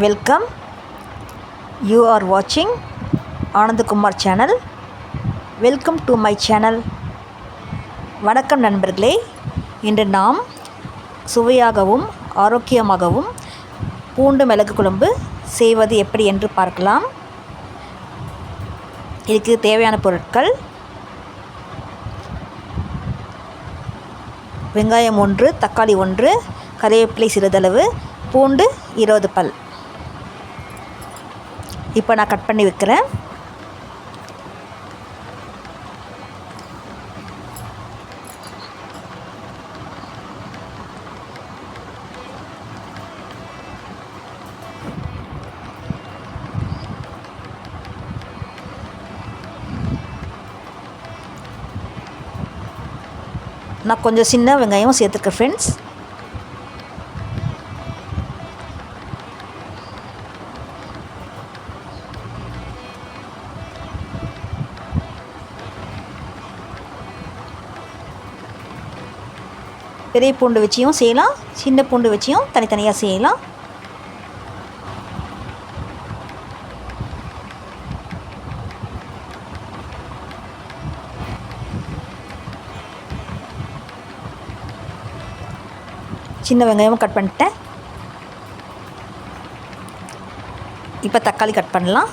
Welcome. You are வாட்சிங் Anandakumar channel welcome to my channel வணக்கம் நண்பர்களே. இன்று நாம் சுவையாகவும் ஆரோக்கியமாகவும் பூண்டு மிளகு குழம்பு செய்வது எப்படி என்று பார்க்கலாம். இதுக்கு தேவையான பொருட்கள் வெங்காயம் ஒன்று தக்காளி ஒன்று கறிவேப்பிலை சிறிதளவு பூண்டு இருபது பல். இப்போ நான் கட் பண்ணி வைக்கிறேன். நான் கொஞ்சம் சின்ன வெங்காயம் சேர்த்துருக்கேன் ஃப்ரெண்ட்ஸ் பெரிய பூண்டு வச்சியும் செய்யலாம் சின்ன பூண்டு வச்சியும் தனித்தனியாக செய்யலாம். சின்ன வெங்காயமும் கட் பண்ணிட்டேன். இப்போ தக்காளி கட் பண்ணலாம்.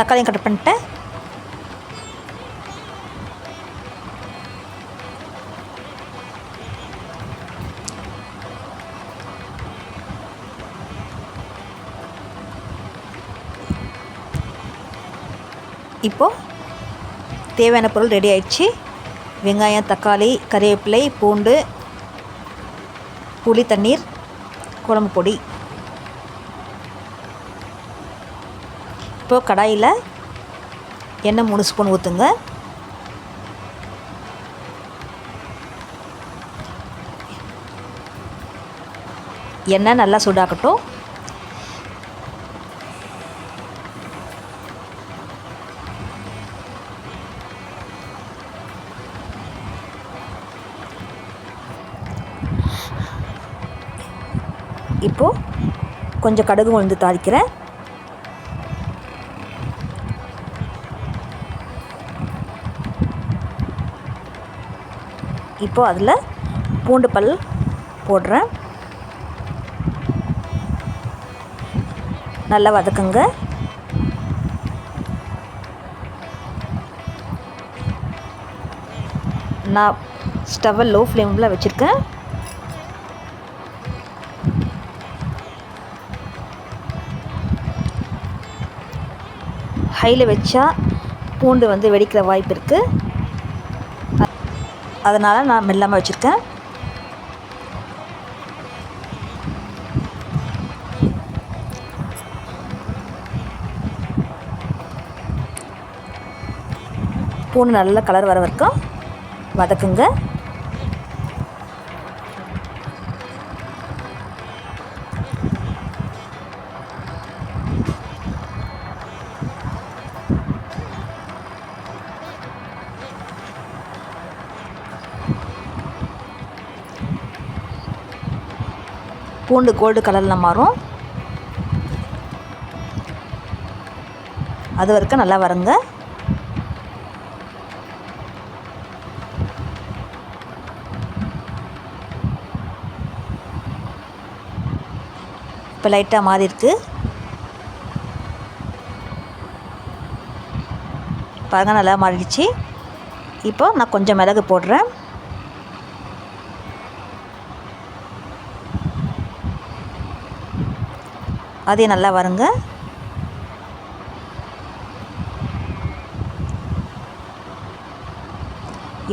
தக்காளியும் கட் பண்ணிட்டேன். இப்போது தேவையான பொருள் ரெடி ஆயிடுச்சு. வெங்காயம் தக்காளி கறிவேப்பிலை பூண்டு புளி தண்ணீர் குழம்பு பொடி. இப்போது கடாயில் எண்ணெய் மூணு ஸ்பூன் ஊற்றுங்க எண்ணெய் நல்லா சூடாக்கட்டும் இப்போது கொஞ்சம் கடுகு உளுந்து தாளிக்கிறேன். இப்போது அதில் பூண்டு பல் போடுறேன். நல்லா வதக்குங்க. நான் ஸ்டவ்வை லோ ஃப்ளேமில் வச்சுருக்கேன். ஹையில் வச்சா பூண்டு வந்து வெடிக்கிற வாய்ப்பு இருக்குது அதனால் நான் மெல்லாமல் வச்சுருக்கேன். பூண்டு நல்ல கலர் வர வரைக்கும் வதக்குங்க. பூண்டு கோல்டு கலரில் மாறும். அது வரைக்கும் நல்லா வருங்க இப்போ லைட்டாக மாறி இருக்கு. பாருங்கள் நல்லா மாறிடுச்சு. இப்போ நான் கொஞ்சம் மிளகு போடுறேன். அதே நல்லா வருங்க.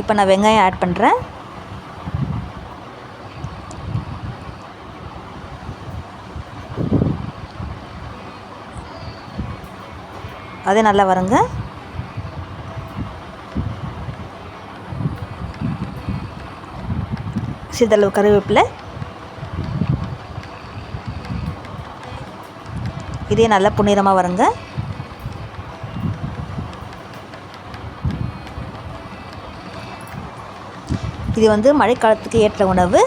இப்போ நான் வெங்காயம் ஆட் பண்ணுறேன் அதே நல்லா வருங்க. சிறிதளவு கருவேப்பிலை. இதே நல்லா புன்னிறமாக வருங்க. இது வந்து மழைக்காலத்துக்கு ஏற்ற உணவு.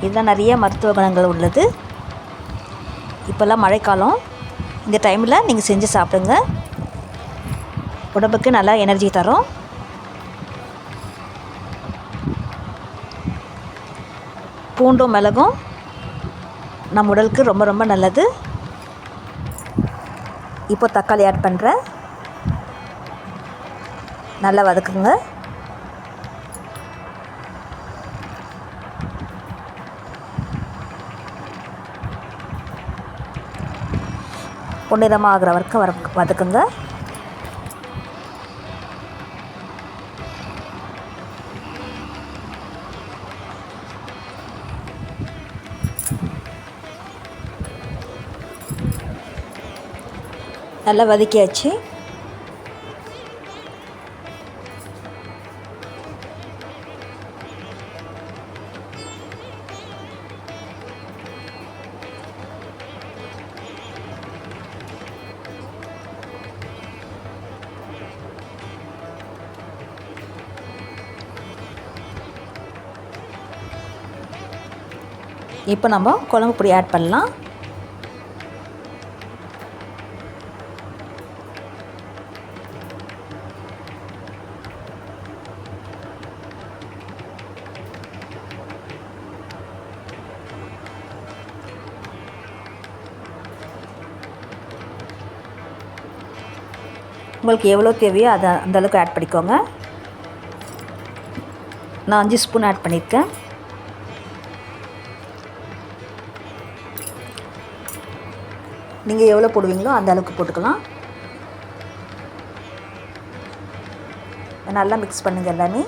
இதெல்லாம் நிறைய மருத்துவ குணங்கள் உள்ளது. இப்போல்லாம் மழைக்காலம். இந்த டைமில் நீங்கள் செஞ்சு சாப்பிடுங்க. உடம்புக்கு நல்லா எனர்ஜி தரும். பூண்டும் மிளகும். நம்ம உடலுக்கு ரொம்ப ரொம்ப நல்லது. இப்போ தக்காளி ஆட் பண்ணுறேன் நல்லா வதக்குங்க. பொன்னிறமாக ஆகிற வரைக்கும் வர வதக்குங்க. நல்லா வதக்கியாச்சு. இப்போ நம்ம குழம்பு பொடி ஆட் பண்ணலாம். உங்களுக்கு எவ்வளோ தேவையோ அதை அந்தளவுக்கு ஆட் பண்ணிக்கோங்க. நான் அஞ்சு ஸ்பூன் ஆட் பண்ணியிருக்கேன். நீங்கள் எவ்வளோ போடுவீங்களோ அந்த அளவுக்கு போட்டுக்கலாம். நல்லா மிக்ஸ் பண்ணுங்கள் எல்லாமே.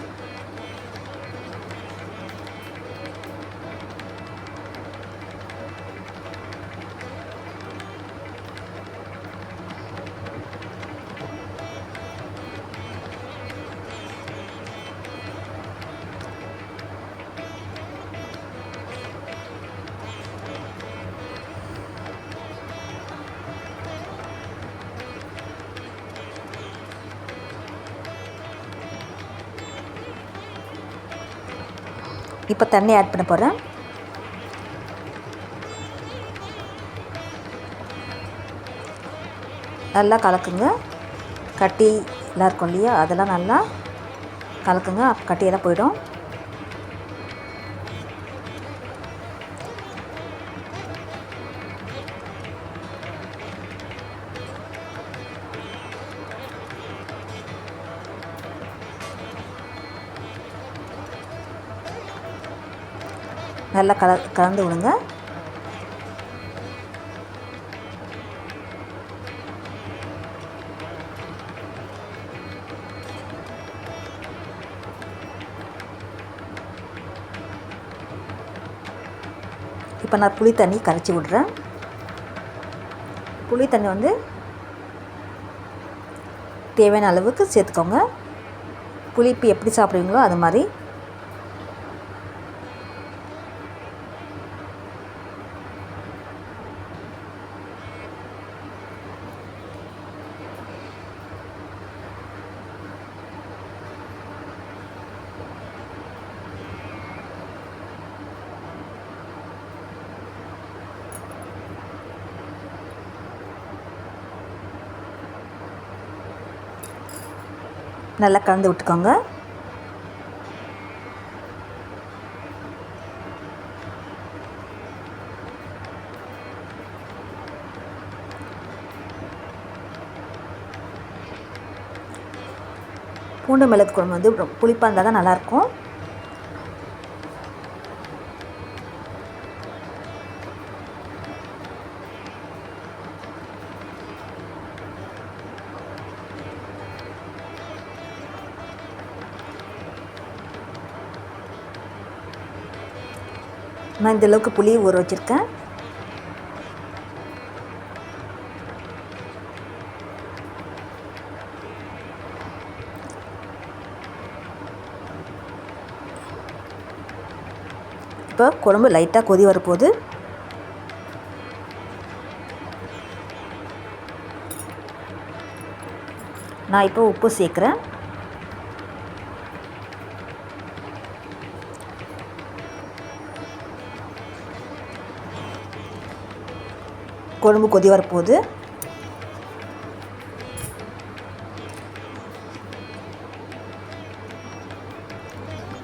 இப்போ தண்ணி ஆட் பண்ண போகிறேன் நல்லா கலக்குங்க. கட்டி எல்லாம் இருக்கும் இல்லையா? அதெல்லாம் நல்லா கலக்குங்க. கட்டியெல்லாம் போயிடும். நல்லா கல கலந்து விடுங்க. இப்போ நான் புளி தண்ணி கரைச்சி விட்றேன். புளி தண்ணி வந்து தேவையான அளவுக்கு சேர்த்துக்கோங்க. புளிப்பு எப்படி சாப்பிடுவீங்களோ அது மாதிரி நல்லா கலந்து விட்டுக்கோங்க. பூண்டு மிளகு குழம்பு வந்து புளிப்பாக இருந்தால் தான் நல்லாயிருக்கும். நான் இந்தளவுக்கு புளியை ஊற வச்சுருக்கேன். இப்போ குழம்பு லைட்டாக கொதி வரப்போகுது. நான் இப்போ உப்பு சேர்க்குறேன். குழம்பு கொதி வரப்போகுது.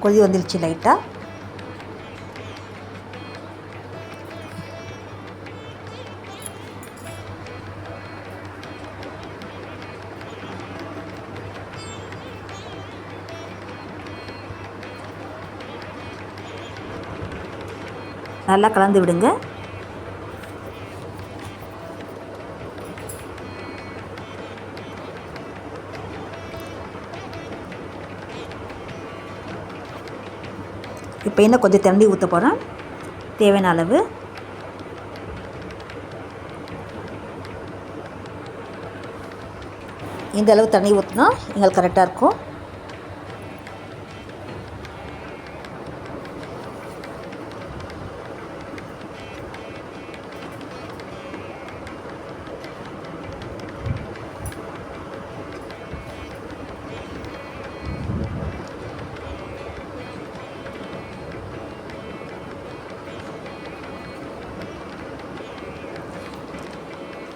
கொதி வந்துருச்சு லைட்டாக நல்லா கலந்து விடுங்க. இப்போ இன்னும் கொஞ்சம் தண்ணி ஊற்ற போகிறேன் தேவையான அளவு. இந்த அளவு தண்ணி ஊற்றினா எங்களுக்கு கரெக்டாக இருக்கும்.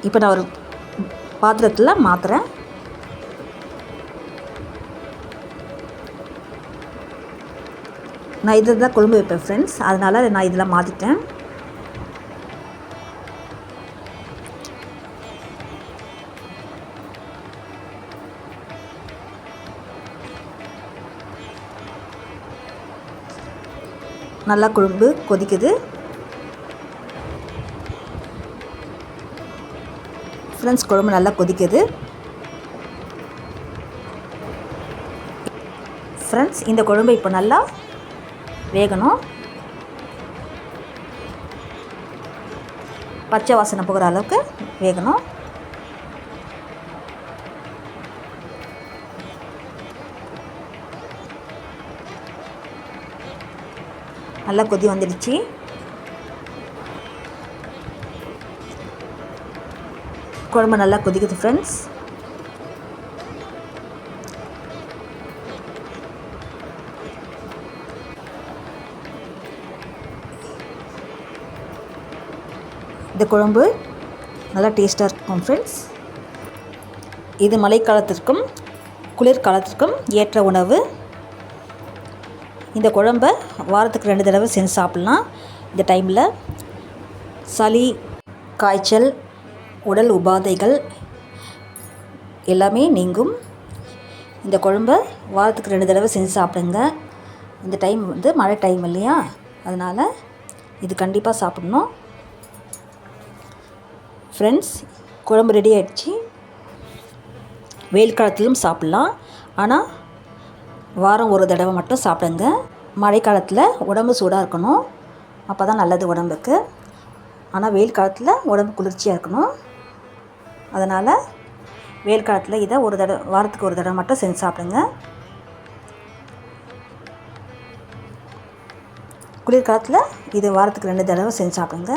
இப்போ நான் ஒரு பாத்திரத்தில் மாற்றுறேன் நான் இதில் தான் கொழும்பு வைப்பேன் ஃப்ரெண்ட்ஸ் அதனால் நான் இதில் மாற்றிட்டேன் நல்லா குழம்பு கொதிக்குது. ஃப்ரெண்ட்ஸ் குழம்பு நல்லா கொதிக்குது. ஃப்ரெண்ட்ஸ் இந்த குழம்பு இப்போ நல்லா வேகணும். பச்சை வாசனை போகிற அளவுக்கு வேகணும். நல்லா கொதி வந்துடுச்சு. குழம்பு நல்லா கொதிக்குது ஃப்ரெண்ட்ஸ் இந்த குழம்பு நல்லா டேஸ்ட்டாக இருக்கும் ஃப்ரெண்ட்ஸ் இது மழைக்காலத்திற்கும் குளிர்காலத்திற்கும் ஏற்ற உணவு. இந்த குழம்ப வாரத்துக்கு ரெண்டு தடவை செஞ்சு சாப்பிட்லாம். இந்த டைமில் சளி காய்ச்சல் உடல் உபாதைகள் எல்லாமே நீங்கும். இந்த குழம்ப வாரத்துக்கு ரெண்டு தடவை செஞ்சு சாப்பிடுங்க. இந்த டைம் வந்து மழை டைம் இல்லையா? அதனால் இது கண்டிப்பாக சாப்பிடணும். ஃப்ரெண்ட்ஸ் குழம்பு ரெடி ஆகிடுச்சு வெயில் காலத்திலும் சாப்பிட்லாம். ஆனால் வாரம் ஒரு தடவை மட்டும் சாப்பிடுங்க. மழை காலத்தில் உடம்பு சூடாக இருக்கணும். அப்போ தான் நல்லது உடம்புக்கு. ஆனால் வெயில் காலத்தில் உடம்பு குளிர்ச்சியாக இருக்கணும். அதனால் வெயில் காலத்தில் இதை ஒரு தடவை வாரத்துக்கு ஒரு தடவை மட்டும் செஞ்சு சாப்பிடுங்க. குளிர்காலத்தில் இது வாரத்துக்கு ரெண்டு தடவை செஞ்சு சாப்பிடுங்க.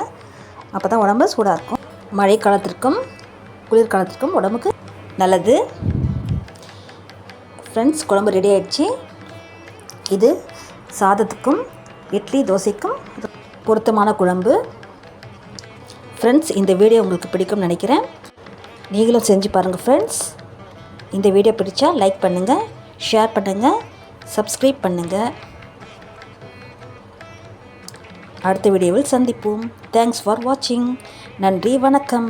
அப்போ தான் உடம்பு சூடாக இருக்கும். மழை காலத்திற்கும் குளிர்காலத்திற்கும் உடம்புக்கு நல்லது. ஃப்ரெண்ட்ஸ் குழம்பு ரெடி ஆயிடுச்சு. இது சாதத்துக்கும் இட்லி தோசைக்கும் பொருத்தமான குழம்பு. ஃப்ரெண்ட்ஸ் இந்த வீடியோ உங்களுக்கு பிடிக்கும்னு நினைக்கிறேன். நீங்களும் செஞ்சு பாருங்கள் ஃப்ரெண்ட்ஸ் இந்த வீடியோ பிடிச்சா லைக் பண்ணுங்கள் ஷேர் பண்ணுங்கள் சப்ஸ்கிரைப் பண்ணுங்கள் அடுத்த வீடியோவில் சந்திப்போம். தேங்க்ஸ் ஃபார் வாட்சிங் நன்றி வணக்கம்.